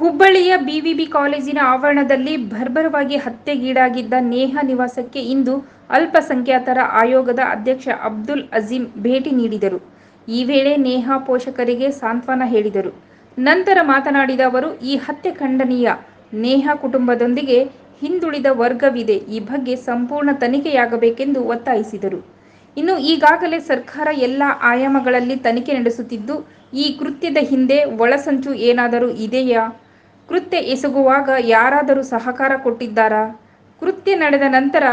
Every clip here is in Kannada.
ಹುಬ್ಬಳ್ಳಿಯ ಬಿವಿಬಿ ಕಾಲೇಜಿನ ಆವರಣದಲ್ಲಿ ಬರ್ಬರವಾಗಿ ಹತ್ಯೆಗೀಡಾಗಿದ್ದ ನೇಹಾ ನಿವಾಸಕ್ಕೆ ಇಂದು ಅಲ್ಪಸಂಖ್ಯಾತರ ಆಯೋಗದ ಅಧ್ಯಕ್ಷ ಅಬ್ದುಲ್ ಅಜೀಂ ಭೇಟಿ ನೀಡಿದರು. ಈ ವೇಳೆ ನೇಹಾ ಪೋಷಕರಿಗೆ ಸಾಂತ್ವನ ಹೇಳಿದರು. ನಂತರ ಮಾತನಾಡಿದ ಅವರು, ಈ ಹತ್ಯೆ ಖಂಡನೀಯ. ನೇಹಾ ಕುಟುಂಬದೊಂದಿಗೆ ಹಿಂದುಳಿದ ವರ್ಗವಿದೆ. ಈ ಬಗ್ಗೆ ಸಂಪೂರ್ಣ ತನಿಖೆಯಾಗಬೇಕೆಂದು ಒತ್ತಾಯಿಸಿದರು. ಇನ್ನು ಈಗಾಗಲೇ ಸರ್ಕಾರ ಎಲ್ಲ ಆಯಾಮಗಳಲ್ಲಿ ತನಿಖೆ ನಡೆಸುತ್ತಿದ್ದು, ಈ ಕೃತ್ಯದ ಹಿಂದೆ ಒಳಸಂಚು ಏನಾದರೂ ಇದೆಯಾ? ಕೃತ್ಯ ಎಸಗುವಾಗ ಯಾರಾದರೂ ಸಹಕಾರ ಕೊಟ್ಟಿದ್ದಾರಾ? ಕೃತ್ಯ ನಡೆದ ನಂತರ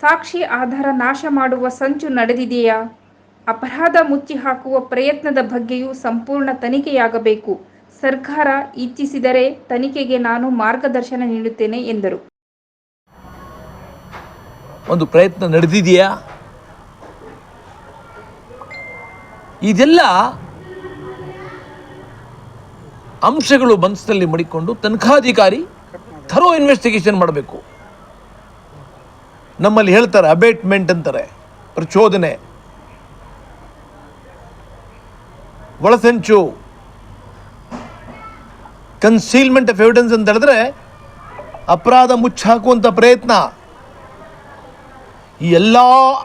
ಸಾಕ್ಷಿ ಆಧಾರ ನಾಶ ಮಾಡುವ ಸಂಚು ನಡೆದಿದೆಯಾ? ಅಪರಾಧ ಮುಚ್ಚಿಹಾಕುವ ಪ್ರಯತ್ನದ ಬಗ್ಗೆಯೂ ಸಂಪೂರ್ಣ ತನಿಖೆಯಾಗಬೇಕು. ಸರ್ಕಾರ ಇಚ್ಛಿಸಿದರೆ ತನಿಖೆಗೆ ನಾನು ಮಾರ್ಗದರ್ಶನ ನೀಡುತ್ತೇನೆ ಎಂದರು. ಒಂದು ಪ್ರಯತ್ನ ನಡೆದಿದೆಯಾ ಇದೆಲ್ಲ ಅಂಶಗಳು ಮನಸ್ಸಿನಲ್ಲಿ ಮಡಿಕೊಂಡು ತನಿಖಾಧಿಕಾರಿ ಥರೋ ಇನ್ವೆಸ್ಟಿಗೇಷನ್ ಮಾಡಬೇಕು. ನಮ್ಮಲ್ಲಿ ಹೇಳ್ತಾರೆ ಅಬೇಟ್ಮೆಂಟ್ ಅಂತಾರೆ, ಪ್ರಚೋದನೆ. ಒಳಸಂಚು. ಕನ್ಸೀಲ್ಮೆಂಟ್ ಆಫ್ ಎವಿಡೆನ್ಸ್ ಅಂತ ಹೇಳಿದ್ರೆ, ಅಪರಾಧ ಮುಚ್ಚಾಕುವಂಥ ಪ್ರಯತ್ನ. ಈ ಎಲ್ಲ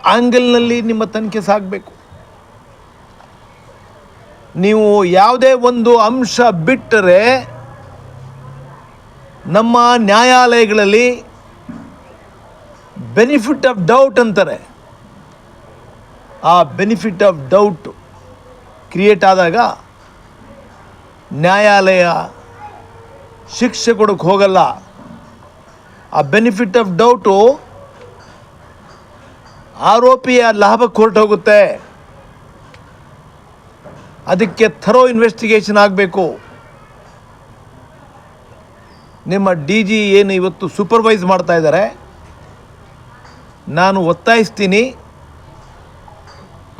ಆ್ಯಂಗಲ್ನಲ್ಲಿ ನಿಮ್ಮ ತನಿಖೆ ಸಾಗಬೇಕು. ನೀವು ಯಾವುದೇ ಒಂದು ಅಂಶ ಬಿಟ್ಟರೆ ನಮ್ಮ ನ್ಯಾಯಾಲಯಗಳಲ್ಲಿ ಬೆನಿಫಿಟ್ ಆಫ್ ಡೌಟ್ ಅಂತಾರೆ. ಆ ಬೆನಿಫಿಟ್ ಆಫ್ ಡೌಟ್ ಕ್ರಿಯೇಟ್ ಆದಾಗ ನ್ಯಾಯಾಲಯ ಶಿಕ್ಷೆ ಕೊಡೋಕ್ಕೆ ಹೋಗಲ್ಲ. ಆ ಬೆನಿಫಿಟ್ ಆಫ್ ಡೌಟು ಆರೋಪಿಯ ಲಾಭಕ್ಕೆ ಹೊರಟೋಗುತ್ತೆ. ಅದಕ್ಕೆ ಥರೋ ಇನ್ವೆಸ್ಟಿಗೇಷನ್ ಆಗಬೇಕು. ನಿಮ್ಮ ಡಿ ಜಿ ಏನು ಇವತ್ತು ಸೂಪರ್ವೈಸ್ ಮಾಡ್ತಾ ಇದ್ದಾರೆ, ನಾನು ಒತ್ತಾಯಿಸ್ತೀನಿ.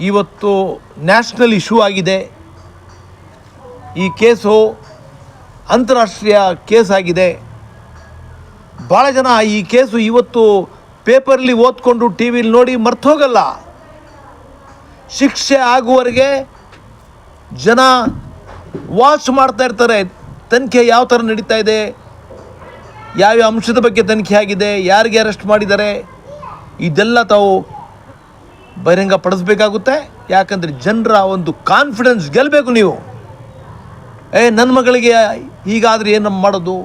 ಇವತ್ತು ನ್ಯಾಷನಲ್ ಇಶ್ಯೂ ಆಗಿದೆ. ಈ ಕೇಸು ಅಂತಾರಾಷ್ಟ್ರೀಯ ಕೇಸ್ ಆಗಿದೆ. ಭಾಳ ಜನ ಈ ಕೇಸು ಇವತ್ತು ಪೇಪರ್ಲಿ ಓದ್ಕೊಂಡು ಟಿ ವಿಲಿ ನೋಡಿ ಮರ್ತೋಗಲ್ಲ ಶಿಕ್ಷೆ ಆಗುವವರೆಗೆ ಜನ ವಾಚ್ ಮಾಡ್ತಾ ಇರ್ತಾರೆ. ತನಿಖೆ ಯಾವ ಥರ ನಡೀತಾ ಇದೆ? ಯಾವ್ಯಾವ ಅಂಶದ ಬಗ್ಗೆ ತನಿಖೆ ಆಗಿದೆ? ಯಾರಿಗೆ ಅರೆಸ್ಟ್ ಮಾಡಿದ್ದಾರೆ? ಇದೆಲ್ಲ ತಾವು ಬಹಿರಂಗ ಪಡಿಸ್ಬೇಕಾಗುತ್ತೆ. ಯಾಕಂದರೆ ಜನರ ಒಂದು ಕಾನ್ಫಿಡೆನ್ಸ್ ಗೆಲ್ಲಬೇಕು ನೀವು. ಏ ನನ್ನ ಮಗಳಿಗೆ ಹೀಗಾದರೆ ಏನು ಮಾಡೋದು?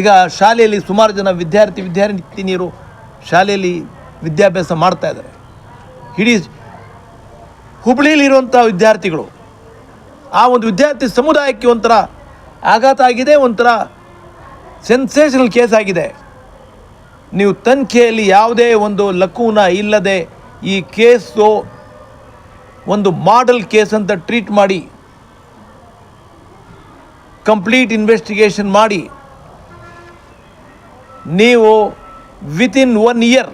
ಈಗ ಶಾಲೆಯಲ್ಲಿ ಸುಮಾರು ಜನ ವಿದ್ಯಾರ್ಥಿ, ವಿದ್ಯಾರ್ಥಿನಿಯರು ಶಾಲೆಯಲ್ಲಿ ವಿದ್ಯಾಭ್ಯಾಸ ಮಾಡ್ತಾ ಇದ್ದಾರೆ. ಇಡೀ ಹುಬ್ಳಿಲಿರುವಂಥ ವಿದ್ಯಾರ್ಥಿಗಳು, ಆ ಒಂದು ವಿದ್ಯಾರ್ಥಿ ಸಮುದಾಯಕ್ಕೆ ಒಂಥರ ಆಘಾತ ಆಗಿದೆ, ಒಂಥರ ಸೆನ್ಸೇಷನಲ್ ಕೇಸ್ ಆಗಿದೆ. ನೀವು ತನಿಖೆಯಲ್ಲಿ ಯಾವುದೇ ಒಂದು ಲಕೂನ ಇಲ್ಲದೆ ಈ ಕೇಸು ಒಂದು ಮಾಡೆಲ್ ಕೇಸ್ ಅಂತ ಟ್ರೀಟ್ ಮಾಡಿ ಕಂಪ್ಲೀಟ್ ಇನ್ವೆಸ್ಟಿಗೇಷನ್ ಮಾಡಿ, ನೀವು within one year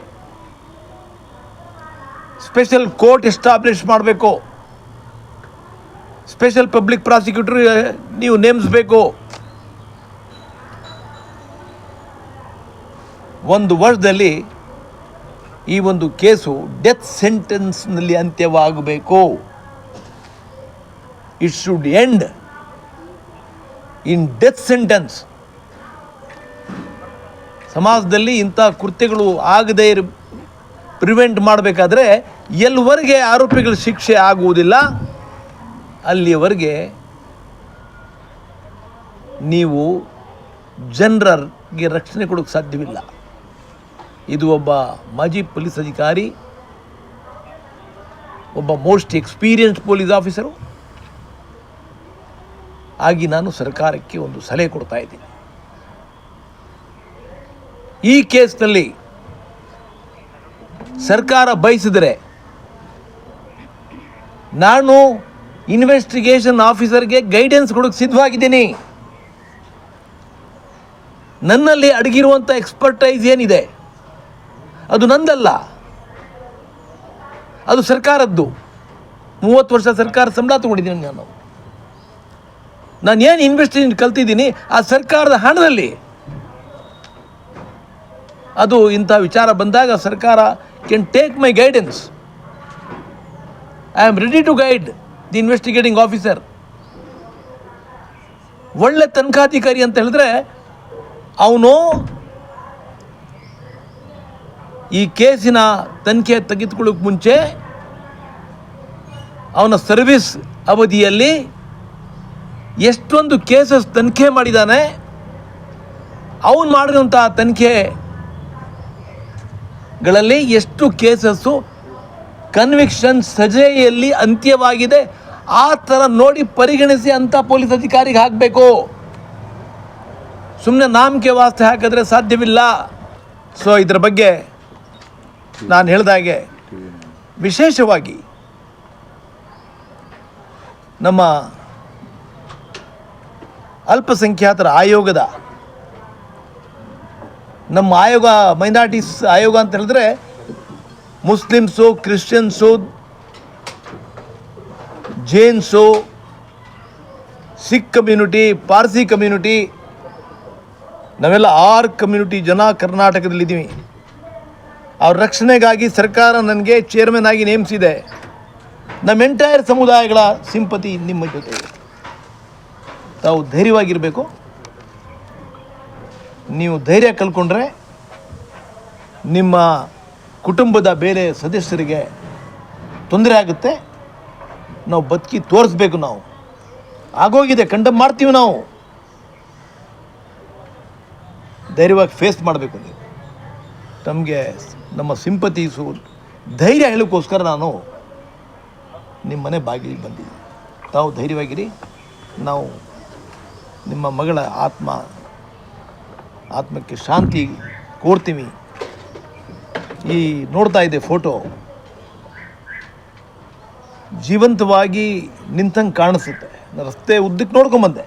special court establish ಮಾಡಬೇಕು. ಸ್ಪೆಷಲ್ ಪಬ್ಲಿಕ್ ಪ್ರಾಸಿಕ್ಯೂಟರ್ ನೀವು ನೇಮಿಸಬೇಕು. ಒಂದು ವರ್ಷದಲ್ಲಿ ಈ ಒಂದು ಕೇಸು ಡೆತ್ ಸೆಂಟೆನ್ಸ್ನಲ್ಲಿ ಅಂತ್ಯವಾಗಬೇಕು. It should end in death sentence ಸಮಾಜದಲ್ಲಿ ಇಂಥ ಕೃತ್ಯಗಳು ಆಗದೇ ಇರ ಪ್ರಿವೆಂಟ್ ಮಾಡಬೇಕಾದ್ರೆ ಎಲ್ಲಿವರೆಗೆ ಆರೋಪಿಗಳ ಶಿಕ್ಷೆ ಆಗುವುದಿಲ್ಲ. ಅಲ್ಲಿಯವರೆಗೆ ನೀವು ಜನರಿಗೆ ರಕ್ಷಣೆ ಕೊಡೋಕ್ಕೆ ಸಾಧ್ಯವಿಲ್ಲ. ಇದು ಒಬ್ಬ ಮಾಜಿ ಪೊಲೀಸ್ ಅಧಿಕಾರಿ, ಒಬ್ಬ ಮೋಸ್ಟ್ ಎಕ್ಸ್ಪೀರಿಯನ್ಸ್ಡ್ ಪೊಲೀಸ್ ಆಫೀಸರು. ಆಗಿ ನಾನು ಸರ್ಕಾರಕ್ಕೆ ಒಂದು ಸಲಹೆ ಕೊಡ್ತಾ ಇದ್ದೀನಿ. ಈ ಕೇಸ್ನಲ್ಲಿ ಸರ್ಕಾರ ಬಯಸಿದರೆ ನಾನು ಇನ್ವೆಸ್ಟಿಗೇಷನ್ ಆಫೀಸರ್ಗೆ ಗೈಡೆನ್ಸ್ ಕೊಡಕ್ಕೆ ಸಿದ್ಧವಾಗಿದ್ದೀನಿ. ನನ್ನಲ್ಲಿ ಅಡಗಿರುವಂಥ ಎಕ್ಸ್ಪರ್ಟೈಸ್ ಏನಿದೆ? ಅದು ನಂದಲ್ಲ. ಅದು ಸರ್ಕಾರದ್ದು. ಮೂವತ್ತು ವರ್ಷ ಸರ್ಕಾರ ಸಂಬಳ ತಗೊಂಡಿದ್ದೀನಿ ನಾನು. ನಾನು ಏನು ಇನ್ವೆಸ್ಟಿಗೇಷನ್ ಕಲ್ತಿದ್ದೀನಿ? ಆ ಸರ್ಕಾರದ ಹಣದಲ್ಲಿ. ಅದು ಇಂಥ ವಿಚಾರ ಬಂದಾಗ ಸರ್ಕಾರ can take my guidance. I am ready to guide the investigating officer. ಒಳ್ಳೆ ತನಿಖಾಧಿಕಾರಿ ಅಂತ ಹೇಳಿದ್ರೆ, ಅವನು ಈ ಕೇಸಿನ ತನಿಖೆ ತೆಗೆದುಕೊಳ್ಳೋಕೆ ಮುಂಚೆ ಅವನ ಸರ್ವಿಸ್ ಅವಧಿಯಲ್ಲಿ ಎಷ್ಟೊಂದು ಕೇಸಸ್ ತನಿಖೆ ಮಾಡಿದ್ದಾನೆ ಅವನು ಮಾಡಿರುವಂಥ ತನಿಖೆಗಳಲ್ಲಿ ಎಷ್ಟು ಕೇಸಸ್ಸು ಕನ್ವಿಕ್ಷನ್ ಸಜೆಯಲ್ಲಿ ಅಂತ್ಯವಾಗಿದೆ, ಆ ಥರ ನೋಡಿ ಪರಿಗಣಿಸಿ ಅಂಥ ಪೊಲೀಸ್ ಅಧಿಕಾರಿಗೆ ಹಾಕಬೇಕು. ಸುಮ್ಮನೆ ನಾಮಕೆ ವಾಸ್ತೆ ಹಾಕಿದ್ರೆ ಸಾಧ್ಯವಿಲ್ಲ. ಸೊ ಇದರ ಬಗ್ಗೆ ನಾನು ಹೇಳಿದಾಗೆ ವಿಶೇಷವಾಗಿ ನಮ್ಮ ಅಲ್ಪಸಂಖ್ಯಾತರ ಆಯೋಗದ ನಮ್ಮ ಆಯೋಗ ಮೈನಾರಿಟೀಸ್ ಆಯೋಗ ಅಂತ ಹೇಳಿದ್ರೆ Muslims, Christians, Jains, Sikh community, Parsi community, ನಾವೆಲ್ಲ ಆರು ಕಮ್ಯುನಿಟಿ ಜನ ಕರ್ನಾಟಕದಲ್ಲಿದ್ದೀವಿ ಅವ್ರ ರಕ್ಷಣೆಗಾಗಿ ಸರ್ಕಾರ ನನಗೆ ಚೇರ್ಮನ್ ಆಗಿ ನೇಮಿಸಿದೆ. ನಮ್ಮ ಎಂಟೈರ್ ಸಮುದಾಯಗಳ ಸಿಂಪತಿ ನಿಮ್ಮ ಜೊತೆ. ತಾವು ಧೈರ್ಯವಾಗಿರಬೇಕು. ನೀವು ಧೈರ್ಯ ಕಲ್ಕೊಂಡ್ರೆ ನಿಮ್ಮ ಕುಟುಂಬದ ಬೇರೆ ಸದಸ್ಯರಿಗೆ ತೊಂದರೆ ಆಗುತ್ತೆ. ನಾವು ಬದುಕಿ ತೋರಿಸ್ಬೇಕು ನಾವು. ಆಗೋಗಿದೆ, ಕಂಡಮ್ ಮಾಡ್ತೀವಿ ನಾವು. ಧೈರ್ಯವಾಗಿ ಫೇಸ್ ಮಾಡಬೇಕು ನೀವು. ತಮಗೆ ನಮ್ಮ ಸಿಂಪತೀಸು ಧೈರ್ಯ ಹೇಳೋಕ್ಕೋಸ್ಕರ ನಾನು ನಿಮ್ಮ ಮನೆ ಬಾಗಿಲಿಗೆ ಬಂದಿದ್ದೀನಿ. ತಾವು ಧೈರ್ಯವಾಗಿರಿ. ನಾವು ನಿಮ್ಮ ಮಗಳ ಆತ್ಮ ಆತ್ಮಕ್ಕೆ ಶಾಂತಿ ಕೋರ್ತೀವಿ ಈ ನೋಡ್ತಾ ಇದೆ ಫೋಟೋ. ಜೀವಂತವಾಗಿ ನಿಂತಂಗೆ ಕಾಣಿಸುತ್ತೆ. ರಸ್ತೆ ಉದ್ದಕ್ಕೆ ನೋಡ್ಕೊಂಬಂದೆ?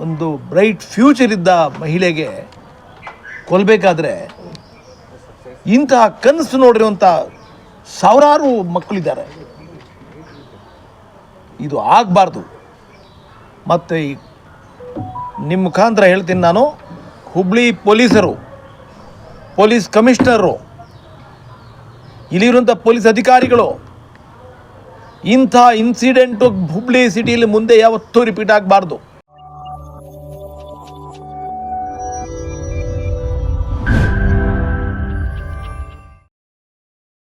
ಒಂದು ಬ್ರೈಟ್ ಫ್ಯೂಚರ್ ಇದ್ದ ಮಹಿಳೆಗೆ ಕೊಲ್ಲಬೇಕಾದ್ರೆ ಇಂತಹ ಕನಸು ನೋಡಿರುವಂಥ ಸಾವಿರಾರು ಮಕ್ಕಳಿದ್ದಾರೆ. ಇದು ಆಗಬಾರ್ದು. ಮತ್ತು ಈ ನಿಮ್ಮ ಮುಖಾಂತರ ಹೇಳ್ತೀನಿ ನಾನು, ಹುಬ್ಳಿ ಪೊಲೀಸರು, ಪೊಲೀಸ್ ಕಮಿಷನರು ಇಲ್ಲಿರುವಂಥ ಪೊಲೀಸ್ ಅಧಿಕಾರಿಗಳು, ಇಂಥ ಇನ್ಸಿಡೆಂಟು ಹುಬ್ಳಿ ಸಿಟಿಯಲ್ಲಿ ಮುಂದೆ ಯಾವತ್ತೂ ರಿಪೀಟ್ ಆಗಬಾರ್ದು.